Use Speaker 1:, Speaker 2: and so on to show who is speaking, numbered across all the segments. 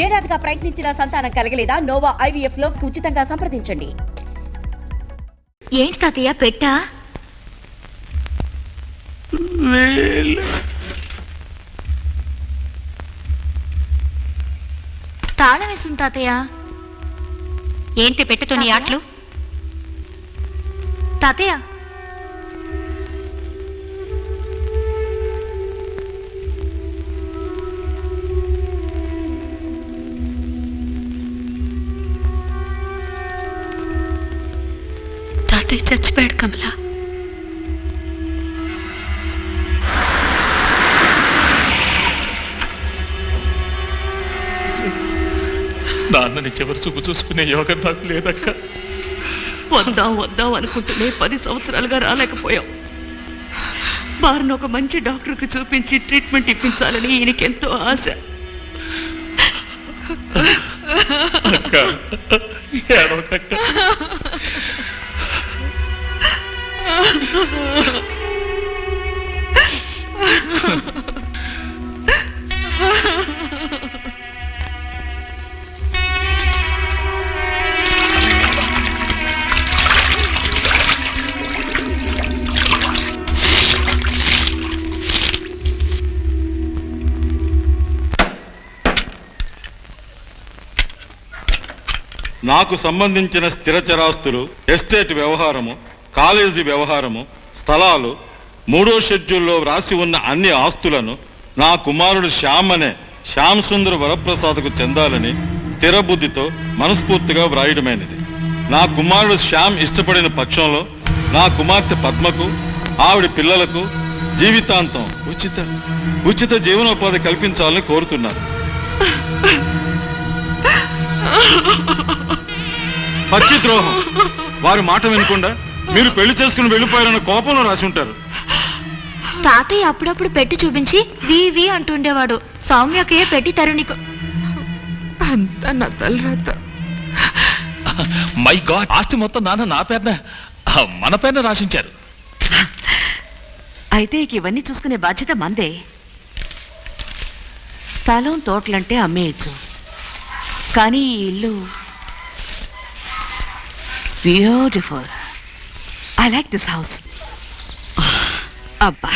Speaker 1: ఏడాదిగా ప్రయత్నించిన సంతానం కలగలేదా? నోవా ఐవీఎఫ్లో ఉచితంగా సంప్రదించండి.
Speaker 2: ఏంటి తాతయ్య పెట్టా? తాళం వేసింది తాతయ్య. ఏంటి పెట్టతో నీ ఆటలు? తాతయ్య తాతయ్య చచ్చిపోయాడు కమలా.
Speaker 3: నాన్నని చివరి చూపు చూసుకునే యోగం నాకు లేదక్క.
Speaker 4: వద్దాం వద్దాం అనుకుంటూనే పది సంవత్సరాలుగా రాలేకపోయాం. వారిని ఒక మంచి డాక్టర్కి చూపించి ట్రీట్మెంట్ ఇప్పించాలని ఈయనకెంతో ఆశ.
Speaker 3: అక్క ఏడవకక్క
Speaker 5: నాకు సంబంధించిన స్థిరచరాస్తులు ఎస్టేట్ వ్యవహారము కాలేజీ వ్యవహారము స్థలాలు మూడో షెడ్యూల్లో వ్రాసి ఉన్న అన్ని ఆస్తులను నా కుమారుడు శ్యామ్ అనే శ్యామ్ సుందర్ వరప్రసాద్కు చెందాలని స్థిర బుద్ధితో మనస్ఫూర్తిగా వ్రాయడమైనది. నా కుమారుడు శ్యామ్ ఇష్టపడిన పక్షంలో నా కుమార్తె పద్మకు ఆవిడ పిల్లలకు జీవితాంతం ఉచిత ఉచిత జీవనోపాధి కల్పించాలని కోరుతున్నారు. పచ్చి ద్రోహం. వారి మాట వినకుండా మీరు పెళ్ళి చేసుకుని వెళ్ళిపోయారన్న కోపంలో రాసి ఉంటారు.
Speaker 2: తాతయ్య అప్పుడప్పుడు పెట్టి చూపించి వి వి అంటుండేవాడు. సౌమ్యకే పెట్టి తరుణికు
Speaker 4: అంతా నా తలరాత.
Speaker 3: మై గాడ్ ఆస్తి మొత్తం నాన్న నా పేరున మన పేరున రాసించారు.
Speaker 4: అయితే ఇక ఇవన్నీ చూసుకునే బాధ్యత మందే. స్థలం తోటలంటే అమ్మేయచ్చు. కానీ ఈ ఇల్లు beautiful I like this house అబ్బా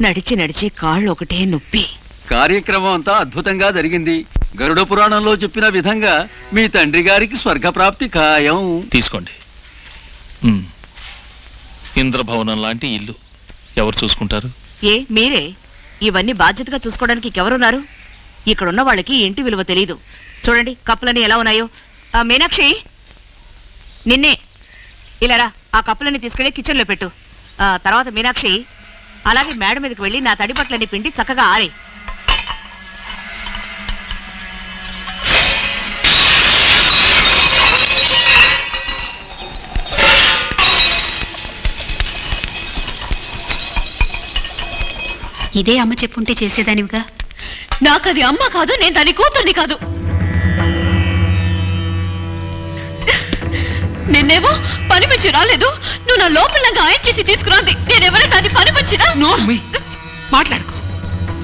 Speaker 4: నడిచి నడిచి కాళ్ళు ఒకటే నొప్పి.
Speaker 6: కార్యక్రమం అంతా అద్భుతంగా జరిగింది. గరుడ పురాణంలో చెప్పిన విధంగా మీ తండ్రి గారికి స్వర్గప్రాప్తి ఖాయం.
Speaker 3: తీసుకోండి. ఉమ్. ఇంద్రభవనం లాంటి ఇల్లు ఎవరు చూసుకుంటారు?
Speaker 4: ఏ మీరే? ఇవన్నీ బాధ్యతగా చూసుకోవడానికి ఎవరున్నారు ఇక్కడున్న వాళ్ళకి ఈ ఇంటి విలువ తెలియదు చూడండి కప్పులన్నీ ఎలా ఉన్నాయో. ఆ మీనాక్షి? నిన్నే. ఇలా రా ఆ కప్పులన్నీ తీసుకెళ్ళి కిచెన్లో పెట్టు. ఆ తర్వాత మీనాక్షి అలాగే మేడ మీదకి వెళ్ళి నా తడి బట్టలన్నీ పిండి చక్కగా ఆరే.
Speaker 2: ఇదే అమ్మ చెప్పుంటే చేసేదానివిగా? నాకు అది అమ్మ కాదు నేను దాని కూతుర్ని కాదు. నిన్నేమో పని మంచి రాలేదు. నువ్వు నా లోపలంగా ఆయన చేసి తీసుకురాంది. నేనెవరైనా దాన్ని పని మంచినా
Speaker 7: నోర్మి మాట్లాడుకో.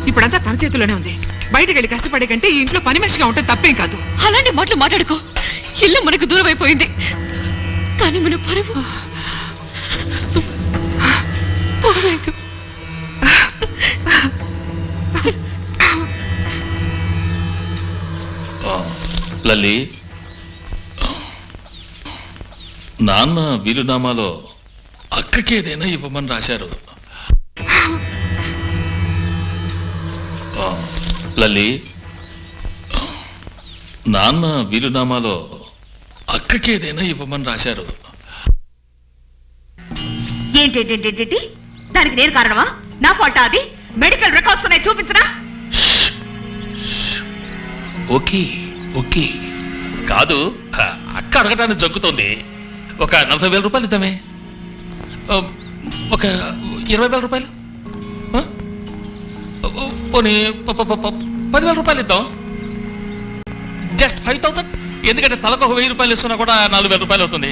Speaker 7: ఇప్పుడంతా తన చేతిలోనే ఉంది. బయటకు వెళ్ళి కష్టపడే కంటే ఈ ఇంట్లో పని మనిషిగా ఉంటే తప్పేం కాదు.
Speaker 2: అలాంటి మాటలు మాట్లాడుకో. ఇల్లు మనకు దూరం అయిపోయింది. కానీ మన పరువు పోలేదు.
Speaker 3: లల్లి. నాన్న వీలునామాలో అక్కకి ఏదైనా ఇవ్వమని రాశారు. ఆ, లల్లి నాన్న వీలునామాలో అక్కకి ఏదైనా ఇవ్వమని రాశారు.
Speaker 4: ఏంటేంటేంటేంటి దానికి నేను కారణమా? నా ఫాల్టా అది? మెడికల్ రికార్డ్స్ ఉన్నాయి చూపించరా
Speaker 3: ఓకే ఓకే. కాదు అక్క అడగటానికి జగ్గుతోంది ఒక నలభై వేల రూపాయలు ఇద్దామే. ఒక ఇరవై వేల రూపాయలు? పోనీ పదివేల రూపాయలు ఇద్దాం. Just five thousand? ఎందుకంటే తలకు ఒక వెయ్యి రూపాయలు ఇస్తున్నా కూడా నాలుగు వేల రూపాయలు అవుతుంది.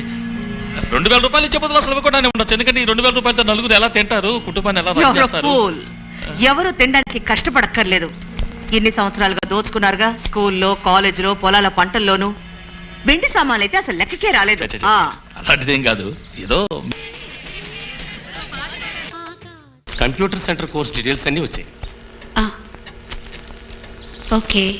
Speaker 3: రెండు వేల రూపాయలు ఇచ్చే బదులు అసలు కూడా ఉండొచ్చు. ఎందుకంటే ఈ రెండు వేల రూపాయలతో నలుగురు ఎలా తింటారు? కుటుంబాన్ని ఎలా రన్ చేస్తారు
Speaker 4: ఫూల్ ఎవరు తినడానికి కష్టపడక్కర్లేదు. ఇన్ని సంవత్సరాలుగా దోచుకున్నారుగా? స్కూల్లో కాలేజీలో పొలాల పంటల్లోనూ. వెండి సామాన్లు అయితే అసలు లెక్కకే రాలేదు.
Speaker 3: అలాంటిదేం కాదు. ఏదో
Speaker 8: కంప్యూటర్ సెంటర్ కోర్స్ డీటెయిల్స్ అన్నీ వచ్చాయి.
Speaker 2: ఓకే.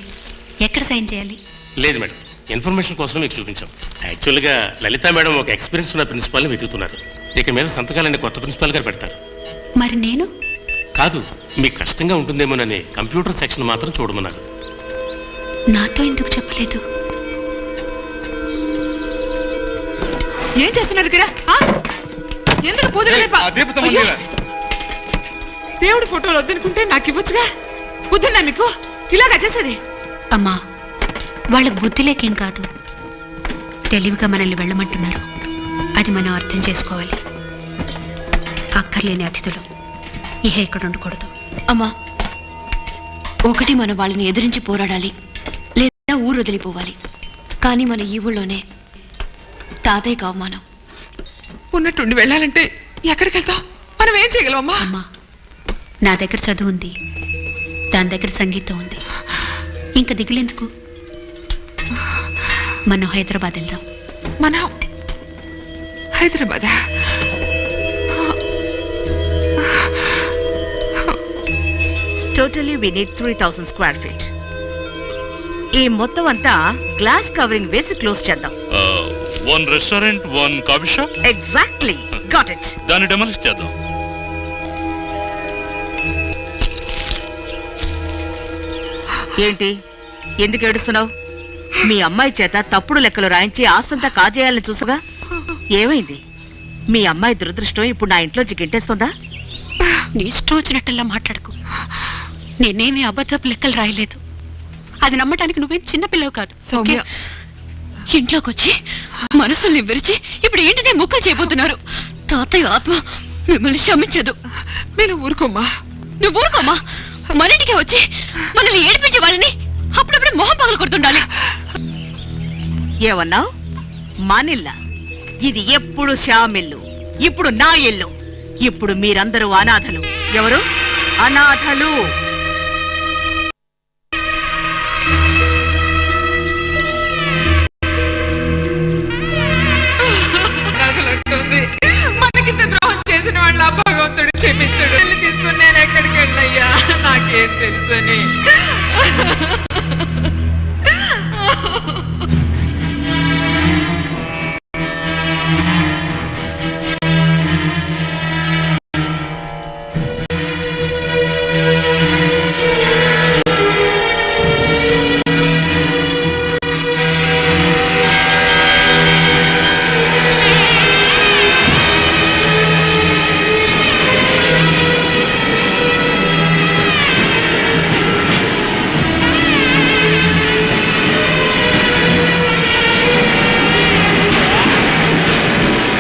Speaker 2: ఎక్కడ సైన్ చేయాలి?
Speaker 8: లేదు మేడం. ఇన్ఫర్మేషన్ కోసం మీకు చూపించాం. యాక్చువల్గా లలిత మేడం ఒక ఎక్స్పీరియన్స్ ఉన్న ప్రిన్సిపాల్ని వెతుకుతున్నారు. ఇక మీద సంతకాలన్నీ కొత్త ప్రిన్సిపాల్ గారు పెడతారు.
Speaker 2: మరి నేను?
Speaker 8: కాదు మీకు కష్టంగా ఉంటుందేమోనని కంప్యూటర్ సెక్షన్ మాత్రం చూడమన్నారు.
Speaker 2: నాతో ఎందుకు చెప్పలేదు?
Speaker 7: ఏం చేస్తున్నారు ఇక్కడ? ఆ? ఎందుకు పూజలు రేపా? అయ్యో! దేవుడి ఫోటోలు వద్దనుకుంటే నాకు ఇవ్వచ్చుగా? బుద్ధుందా మీకు? ఇలాగా చేసేది?
Speaker 2: అమ్మా వాళ్ళకు బుద్ధి లేకేం కాదు. తెలివిగా మనల్ని వెళ్ళమంటున్నారు. అది మనం అర్థం చేసుకోవాలి. అక్కర్లేని అతిథులు ఇహ ఇక్కడ ఉండకూడదు.
Speaker 9: అమ్మా ఒకటి మన వాళ్ళని ఎదిరించి పోరాడాలి లేదా ఊరు వదిలిపోవాలి. కానీ మన ఈ ఊళ్ళోనే తాతయ్యకు అవమానం
Speaker 7: ఉన్నట్టుండి వెళ్ళాలంటే ఎక్కడికి వెళ్తాం మనం ఏం చేయగలం అమ్మా
Speaker 2: అమ్మా నా దగ్గర చదువు ఉంది. దాని దగ్గర సంగీతం ఉంది. ఇంకా దిగులేందుకు? మనం హైదరాబాద్ వెళ్దాం.
Speaker 7: మనం Hyderabad?
Speaker 4: Totally we need three thousand square feet ఈ మొత్తం అంతా గ్లాస్ కవరింగ్ వేసి క్లోజ్ చేద్దాం.
Speaker 3: One restaurant one coffee shop
Speaker 4: exactly got it
Speaker 3: దాన్ని డెమాలిష్ చేద్దాం.
Speaker 4: ఏంటి? ఎందుకు ఏడుస్తున్నావు? మీ అమ్మాయి చేత తప్పుడు లెక్కలు రాయించి ఆస్తంతా కాజేయాలని చూసుగా ఏమైంది? మీ అమ్మాయి దురదృష్టం ఇప్పుడు నా ఇంట్లో గిట్టేస్తుందా
Speaker 2: నీ ఇష్టం వచ్చినట్టల్లా మాట్లాడకు. నేనేమి అబద్ధపు లెక్కలు రాయలేదు. అది నమ్మటానికి నువ్వేం చిన్నపిల్లవు కాదు
Speaker 7: సౌమ్య
Speaker 9: ఇంట్లోకి వచ్చి మనసుల్ని విరిచి ఇప్పుడు ఏంటనే ముక్కలు చేయబోతున్నారు? తాతయ్య ఆత్మ మిమ్మల్ని క్షమించదు.
Speaker 7: మీరు ఊరుకోమ్మా.
Speaker 9: నువ్వు ఊరుకోమా మన ఇంటికి వచ్చి మనల్ని ఏడిపించే వాళ్ళని అప్పుడప్పుడు మొహం పగలు కొడుతుండాలి.
Speaker 4: ఏమన్నావు? మానిల్లా? ఇది ఎప్పుడు షామిల్లు ఇప్పుడు నా ఇల్లు ఇప్పుడు మీరందరూ అనాథలు. ఎవరు? అనాథలు.